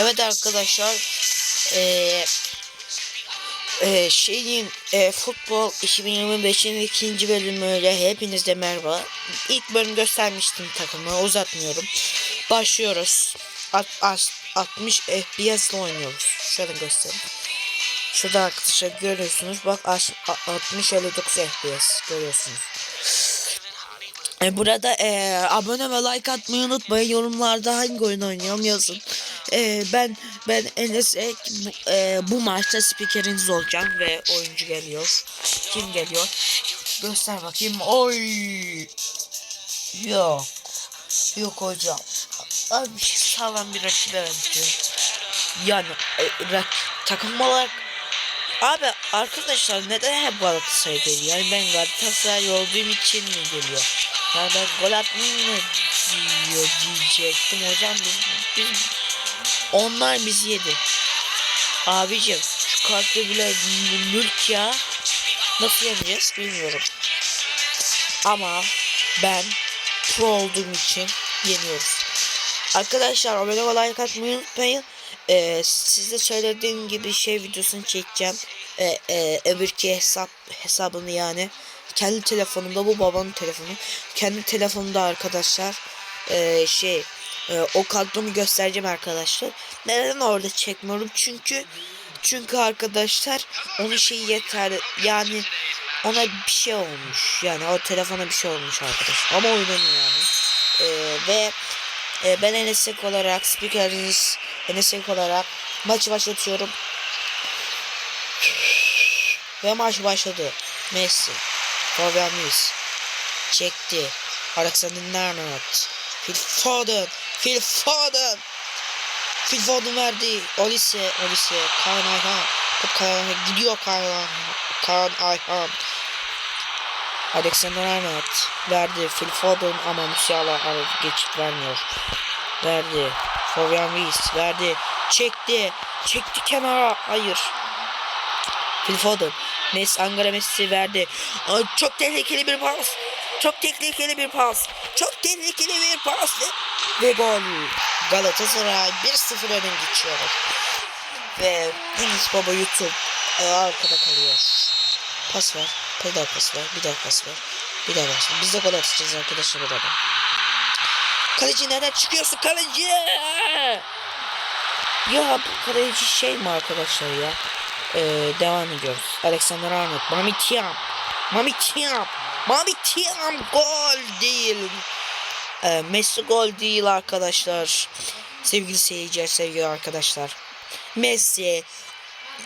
Evet arkadaşlar. Eee eee, şeyin eee, futbol 2025'in ikinci bölümüyle hepinize merhaba. İlk bölüm göstermiştim takımı uzatmıyorum. Başlıyoruz. At, as- 60 FPS ile oynuyoruz. Şöyle göstereyim. Şurada arkadaşlar görüyorsunuz. Bak as- a- 60 59 FPS görüyorsunuz. E, burada e, abone ve like atmayı unutmayın. Yorumlarda hangi oyun oynayalım yazın. E, ben ben Enes Ek bu, e, bu maçta spikeriniz olacağım ve oyuncu geliyor. Kim geliyor? Göster bakayım. Oy. Yok. Yok hocam. Abi şey sağlam bir rakip benziyor. Yani e, rak, takım olarak Abi arkadaşlar neden hep Galatasaray geliyor? Yani ben Galatasaray olduğum için mi geliyor? Yani ben gol atmayayım mı diyor diyecektim hocam biz, biz onlar bizi yedi. Abicim şu kartı bile mülk ya. Nasıl yeneceğiz bilmiyorum. Ama ben pro olduğum için yeniyoruz. Arkadaşlar abone ve like atmayı unutmayın. Ee, size söylediğim gibi şey videosunu çekeceğim. Ee, e, öbürki hesap hesabını yani. Kendi telefonumda bu babanın telefonu. Kendi telefonumda arkadaşlar. Ee, şey e, o kadromu göstereceğim arkadaşlar. Neden orada çekmiyorum? Çünkü çünkü arkadaşlar onun şeyi yeter yani ona bir şey olmuş. Yani o telefona bir şey olmuş arkadaş. Ama oynanıyor yani. Ee, ve e, ben Enesek olarak spikeriniz Enesek olarak maçı başlatıyorum. Ve maç başladı. Messi. Fabian Ruiz. Çekti. Alexander Arnold. Phil Foden. Phil Foden. Phil Foden verdi. Olise. Olise. Kaan Ayhan. Top Kaan. Gidiyor Kaan Ayhan. Kaan Ayhan. Alexander Arnold verdi. Phil Foden ama Musiala geçit vermiyor. Verdi. Fabian Ruiz verdi. Çekti. Çekti kenara. Hayır. Phil Foden. Messi, Angara Messi verdi. Aa, çok tehlikeli bir pas. Çok tehlikeli bir pas. Çok tehlikeli bir pas ve, gol. Galatasaray 1-0 öne geçiyor. Ve Enes Baba YouTube e, arkada kalıyor. Pas ver. Bir daha pas ver. Bir daha pas ver. Bir daha pas ver. Biz de gol atacağız arkadaşlar burada. Kaleci nereden çıkıyorsun kaleci? Ya bu kaleci şey mi arkadaşlar ya? Ee, devam ediyoruz. Alexander Arnold. Mami Tiam. Mami Tiam. Mami Tiam gol değil. Ee, Messi gol değil arkadaşlar. Sevgili seyirciler, sevgili arkadaşlar. Messi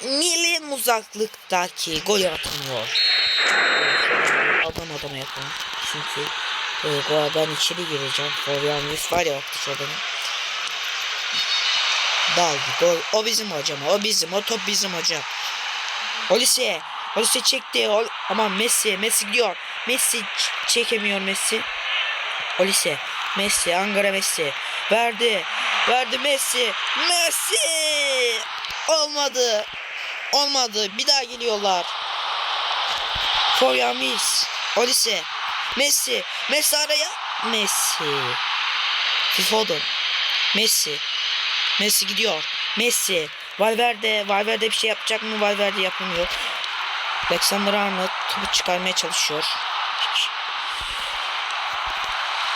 milim uzaklıktaki gol atmıyor. Adam adama yakın. Çünkü e, gol ben içeri gireceğim. Fabian Ruiz var ya bak dışarıdan. Daldı gol. O bizim hocam. O bizim. O top bizim hocam. Olise. Olise çekti. Ol Aman Messi. Messi gidiyor. Messi çekemiyor Messi. Olise. Messi. Angara Messi. Verdi. Verdi Messi. Messi. Olmadı. Olmadı. Bir daha geliyorlar. Florian Mills. Olise. Messi. Messi araya. Messi. Phil Foden. Messi. Messi gidiyor. Messi. Valverde. Valverde bir şey yapacak mı? Valverde yapamıyor. Alexander Arnold topu çıkarmaya çalışıyor.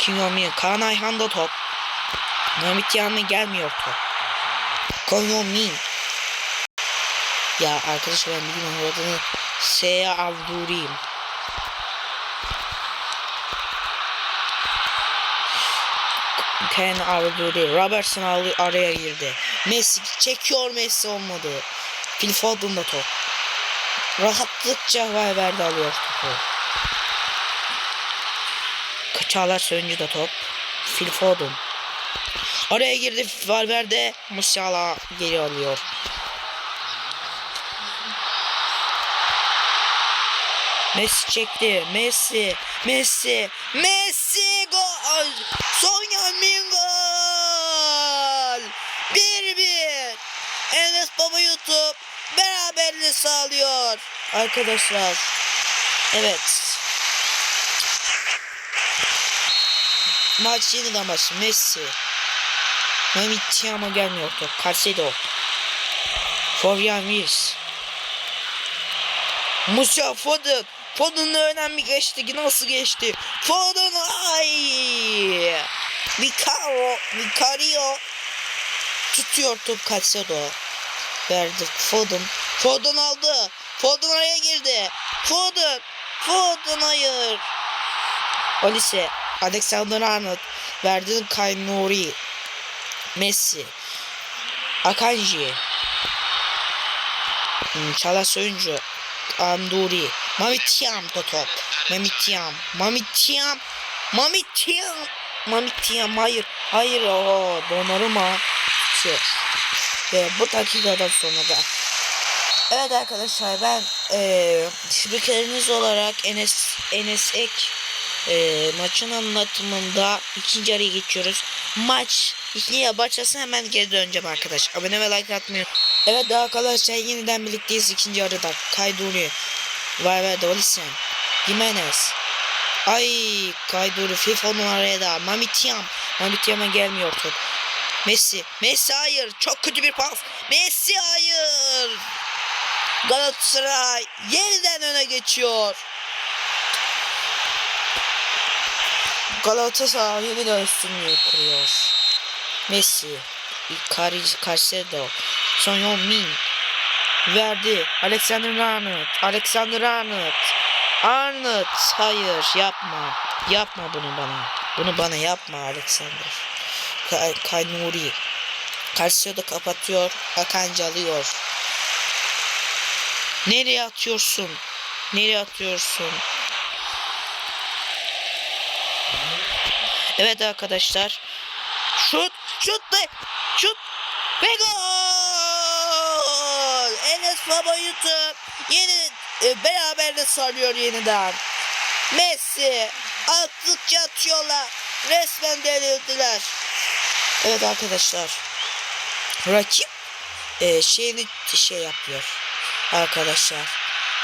Kim Yomi? Kaan Ayhan'da top. Mehmet Yanma gelmiyor top. Koyomin. Ya arkadaşlar ben bilmiyorum adını S'ye avdurayım. Ken Avduri. Robertson aldı, araya girdi. Messi çekiyor Messi olmadı. Phil Foden da top. Rahatlıkça Valverde alıyor topu. Çağlar Söyüncü de top. Phil Foden. Araya girdi Valverde. Musiala geri alıyor. Messi çekti. Messi. Messi. Messi gol. Son Min gol. 1-1. Enes Baba YouTube beraberliği sağlıyor. Arkadaşlar. Evet. Maç yeniden başlıyor. Messi. Mehmet Tiam'a gelmiyor top. Calcedo. Florian Wirtz. Musa Foden. Foden'ın önemli geçti. Nasıl geçti? Foden ay. Vicaro. Vicario. Tutuyor top Calcedo. Verdi Foden. Foden aldı. Foden araya girdi. Foden. Foden hayır. Olise. Alexander Arnold. Verdi Kay Nuri. Messi. Akanji. Hmm, Çalas oyuncu. Anduri. Mamitiam da top. Mamitiam. Mamitiam. Mamitiam. Mamitiam. Hayır. Hayır. O Donnarumma. Şey. Ve bu dakikadan sonra da Evet arkadaşlar ben eee spikeriniz olarak Enes Enes Ek eee, maçın anlatımında ikinci araya geçiyoruz. Maç ikiye başlasın hemen geri döneceğim arkadaş. Abone ve like atmayı. Evet arkadaşlar yeniden birlikteyiz ikinci yarıda. Kayduri. Var ver Dolisen. Jimenez. Ay Kayduri FIFA'nın araya da. Mamitiam. Mamitiam'a gelmiyor top. Messi. Messi hayır. Çok kötü bir pas. Messi hayır. Galatasaray yeniden öne geçiyor. Galatasaray yeniden üstünlüğü kuruyor. Messi. Icardi Caicedo. Son Min. Verdi. Alexander Arnold. Alexander Arnold. Arnold. Hayır yapma. Yapma bunu bana. Bunu bana yapma Alexander. Kay, Kay Nuri. Caicedo kapatıyor. Akanji alıyor. Nereye atıyorsun? Nereye atıyorsun? Evet arkadaşlar. Şut, şut da, şut ve gol! Enes Baba YouTube yeni e, beraberle sarıyor yeniden. Messi attıkça atıyorlar. Resmen delirdiler. Evet arkadaşlar. Rakip e, şeyini şey yapıyor arkadaşlar.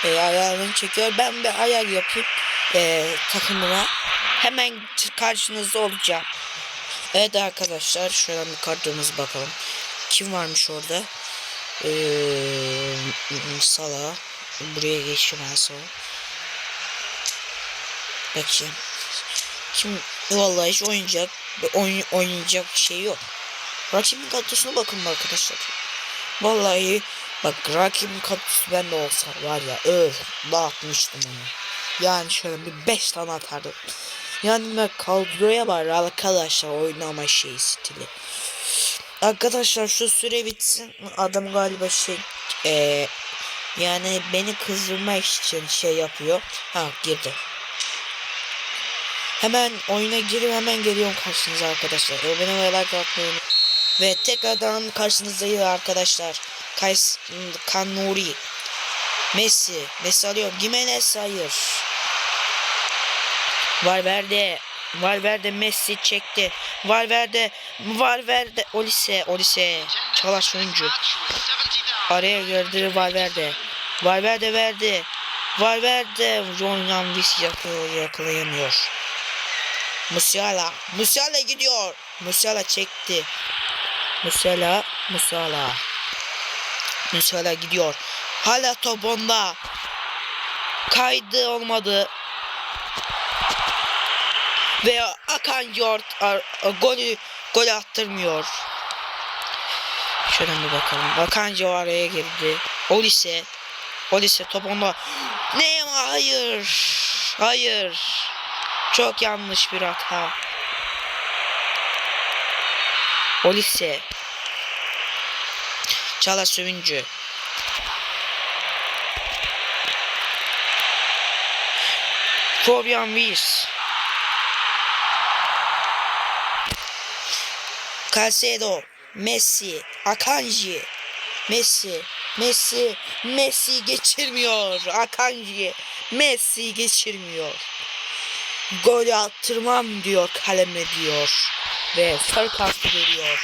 E, ayarını çekiyor. Ben bir ayar yapıp e, takımına hemen karşınızda olacağım. Evet arkadaşlar şöyle bir kartımız bakalım. Kim varmış orada? Ee, Sala. Buraya geçeyim ben sonra. Bakayım. Kim vallahi hiç oynayacak oyn, oynayacak şey yok. Rakibin kadrosuna bakın arkadaşlar. Vallahi bak rakibin kadrosu bende olsa var ya öf dağıtmıştım onu. Yani şöyle bir 5 tane atardım. Yani kadroya var arkadaşlar oynama şey stili. Arkadaşlar şu süre bitsin. Adam galiba şey eee yani beni kızdırmak için şey yapıyor. Ha girdi. Hemen oyuna girip hemen geliyorum karşınıza arkadaşlar. Abone ve like atmayı Ve tekrardan karşınızdayım arkadaşlar. Kays Kanuri. Messi. Messi alıyor. Gimenez hayır. Valverde. Valverde Messi çekti. Valverde. Valverde. Olise. Olise. Çalaş oyuncu. Araya girdi Valverde. Valverde verdi. Valverde. John Yanvis yakalayamıyor. Musiala. Musiala gidiyor. Musiala çekti. Musiala. Musiala. Musiala gidiyor. Hala top onda. Kaydı olmadı. Ve Akan Yort golü gol attırmıyor. Şöyle bir bakalım. Akan araya girdi. Olise. Olise top onda. Ne? Hayır. Hayır. Çok yanlış bir hata. Olise. Çala Sövüncü. Florian Wirtz. Calcedo, Messi, Akanji, Messi, Messi, Messi geçirmiyor. Akanji, Messi geçirmiyor. Gol attırmam diyor kaleme diyor. Ve sarı kartı veriyor.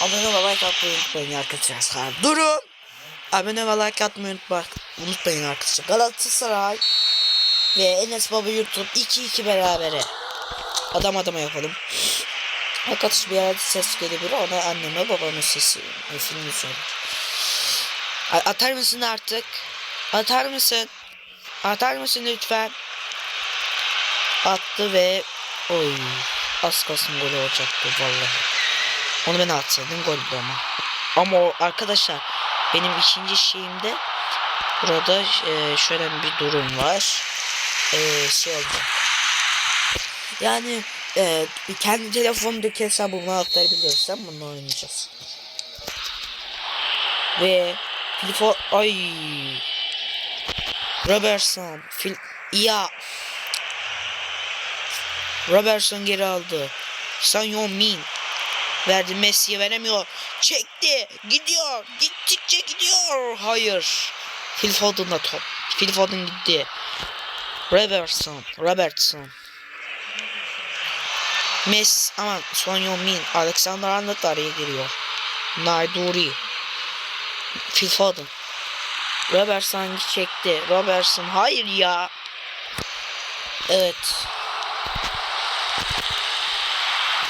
Abone ve like atmayı unutmayın arkadaşlar. Durun. Abone ve like atmayı unutma, unutmayın arkadaşlar. Galatasaray ve Enes Baba YouTube 2-2 berabere. Adam adama yapalım. Arkadaş bir yerde ses gelebilir. Ona anneme babamın sesi. e, Filmi söyle. Atar mısın artık? Atar mısın? Atar mısın lütfen? Attı ve oy az kalsın gol olacaktı vallahi. Onu ben atsaydım gol bu ama. Ama o arkadaşlar benim ikinci şeyimde burada e, şöyle bir durum var. E, şey oldu. Yani e, kendi telefonumdaki hesabımı aktarabilirsem bunu oynayacağız. Ve telefon ay Robertson fil ya Robertson geri aldı. San Min verdi Messi'ye veremiyor. Çekti. Gidiyor. Gittikçe gidiyor. Hayır. Phil Foden'da top. Phil Foden gitti. Robertson. Robertson. Messi aman Son Min Alexander Arnold araya giriyor. Naiduri. Phil Foden. Robertson çekti. Robertson hayır ya. Evet.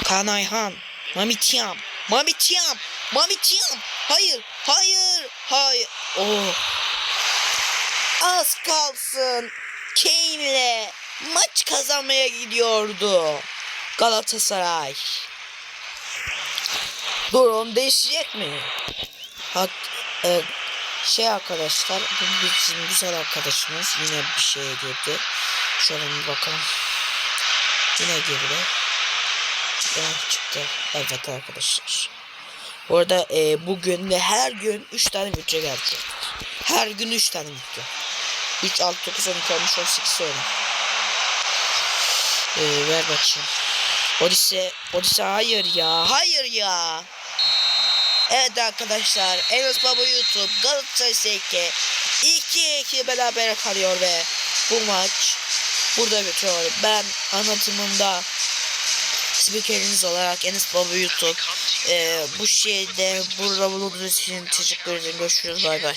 Kaan Ayhan. Mami Tiam. Mami Tiam. Mami Tiam. Hayır. Hayır. Hayır. Oh. Az kalsın. Kane'le maç kazanmaya gidiyordu. Galatasaray. Durum değişecek mi? Hak, e, şey arkadaşlar bu bizim güzel arkadaşımız yine bir şeye girdi. Şöyle bir bakalım. Yine girdi. Ah, çıktı. Evet arkadaşlar. Bu arada e, bugün ve her gün 3 tane video gelecek. Her gün 3 tane video. 3, 6, 9, 12, 13, 18 sonra. E, ver bakayım. Odise, Odise hayır ya. Hayır ya. Evet arkadaşlar. Enes Baba YouTube Galatasaray SK 2-2 beraber kalıyor ve bu maç burada bitiyor. Ben anlatımında spikeriniz olarak Enes Baba YouTube e, bu şeyde burada bulunduğunuz için teşekkür ederim. Görüşürüz. Bay bay.